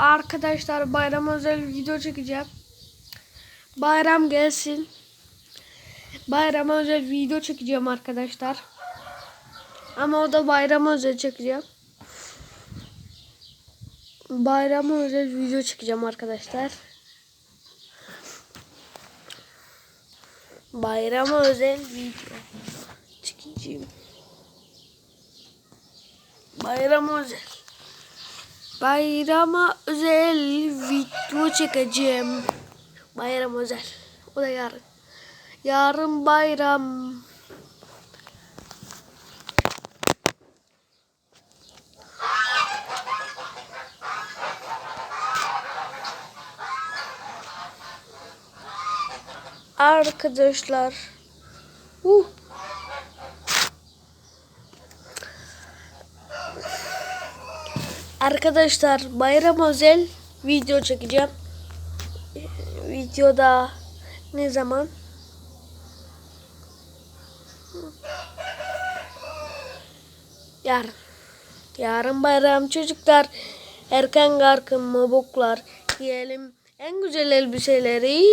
Arkadaşlar bayram özel video çekeceğim. Bayram gelsin. Bayram özel video çekeceğim arkadaşlar. Ama o da bayram özel çekeceğim. Bayram özel video çekeceğim arkadaşlar. Bayram özel video çekeceğim. Bayram özel. Bayrama özel video çekeceğim. Bayram özel. O da yarın. Yarın bayram. Arkadaşlar. Uh. Arkadaşlar bayram özel video çekeceğim. Videoda ne zaman? Yarın. Yarın bayram çocuklar. Erken kalkın mabuklar. Giyelim en güzel elbiseleri.